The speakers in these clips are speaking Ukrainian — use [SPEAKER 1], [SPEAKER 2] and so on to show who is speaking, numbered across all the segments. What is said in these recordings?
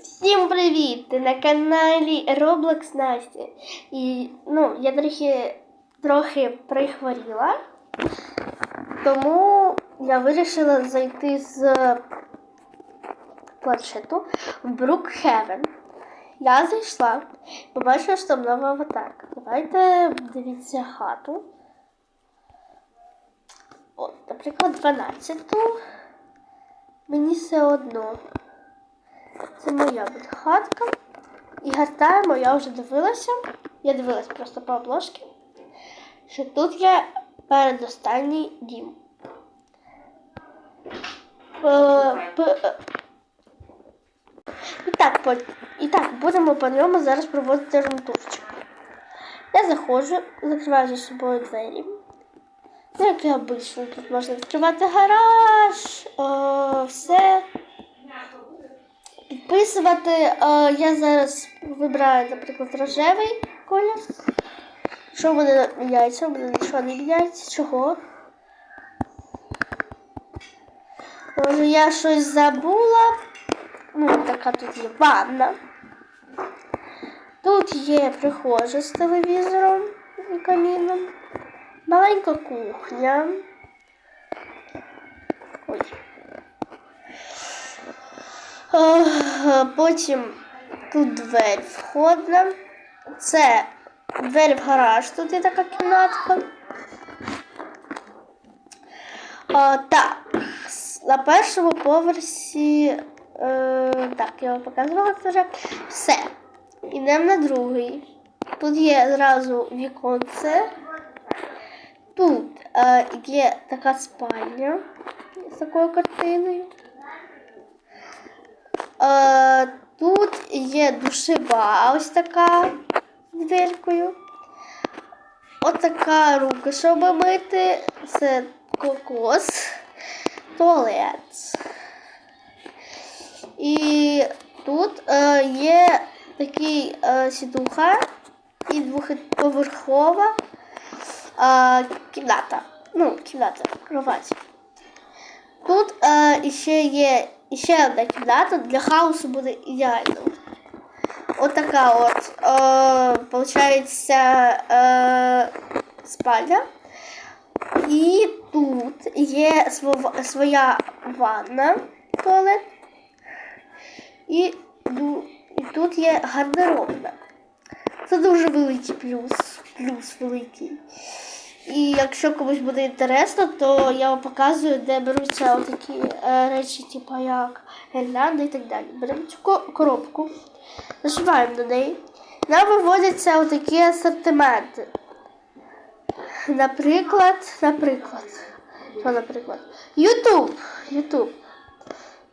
[SPEAKER 1] Всім привіт! Ти на каналі Roblox Настя. І ну, я трохи, трохи прихворіла, тому я вирішила зайти з планшету в Brookhaven. Я зайшла, побачила, що там нова аватарка. Давайте дивіться хату. От, наприклад, 12 Мені все одно. Це моя хатка. І гартаємо, я вже дивилася. Я дивилась просто по обложці, що тут є передостанній дім. Е, е. І так, і так, будемо по ньому зараз проводити рентурчик. Я заходжу, закриваю за собою двері. Ну, як і обично, тут можна відкривати гараж, е, все. Підписувати. Я зараз вибираю, наприклад, рожевий колір. Що мене міняється? У мене нічого не міняється. Чого? Може, я щось забула. Ну, така тут є ванна. Тут є прихожа з телевізором і каміном. Маленька кухня. Ой. Потім тут двері входна. Це двері в гараж, тут є така кімнатка. Е, Так, на першому поверсі, е, так, я вам показувала це вже. Все. Йдемо на другий. Тут є зразу віконце. Тут е, є така спальня з такою картиною. Е, тут є душева, ось така з дверкою. Ось така рука, щоб мити. Це кокос, туалет. І тут е, є такий е, сідуха і двохповерхова е, кімната. Ну, кімната, кровать. Тут е, іще є іще одна кімната для хаосу буде ідеально. Отака от, е, получається, е, спальня. І тут є сво- своя ванна, туалет. І, і тут є гардеробна. Це дуже великий плюс. Плюс великий. І якщо комусь буде інтересно, то я вам показую, де беруться такі е, речі, типу як гірлянди і так далі. Беремо цю коробку, нажимаємо на неї. Нам виводяться отакі асортименти. Наприклад, наприклад, що, наприклад, Ютуб. Ютуб.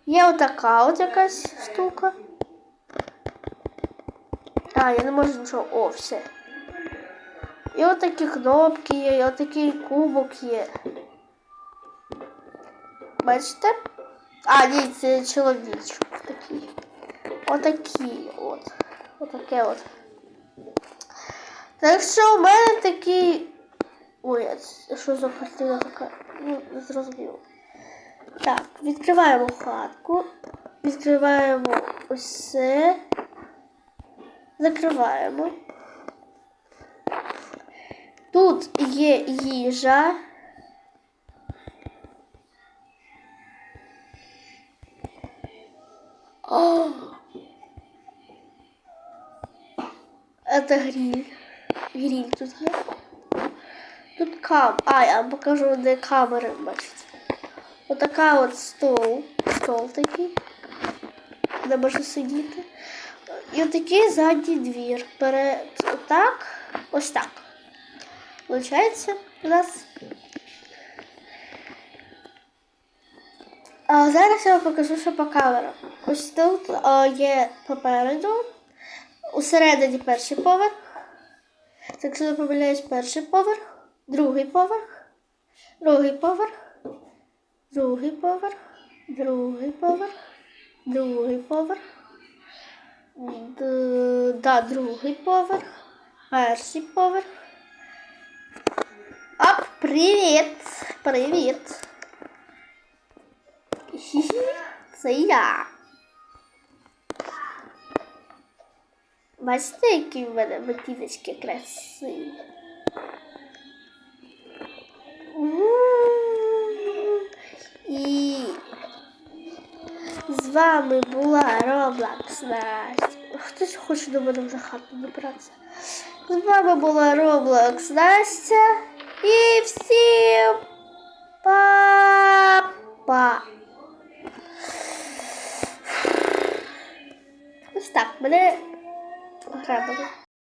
[SPEAKER 1] Є отака от якась штука. А, я не можу нічого. О, все. І отакі кнопки є, і отакий кубок є. Бачите? А, ні, це чоловічок такий. Отакий от. Отаке от. Так що у мене такий. Ой, а що за картина така? Ну, не зрозуміло. Так, відкриваємо хатку. Відкриваємо це. Закриваємо. Тут є їжа. О! Это гриль. Гриль тут є. Тут кам. А, я покажу, де камери, бачите. Отака от стол. Стол такий. Де можна сидіти. І отакий задній двір. Перед отак, ось так. Получається у нас. А зараз я вам покажу, що по камерам. Ось тут є попереду. Усередині перший поверх. Так, якщо не помиляюсь, перший поверх, другий поверх, другий поверх, другий поверх, другий поверх, другий поверх. Да, другий поверх, перший поверх. Привіт! Привіт! Це я. Бачите, які в мене ботиночки красиві. І з вами була Роблакс Настя. Хтось хоче до мене вже хату добратися. З вами була Роблакс Настя. І всім па-па. Ось так, мене грабили.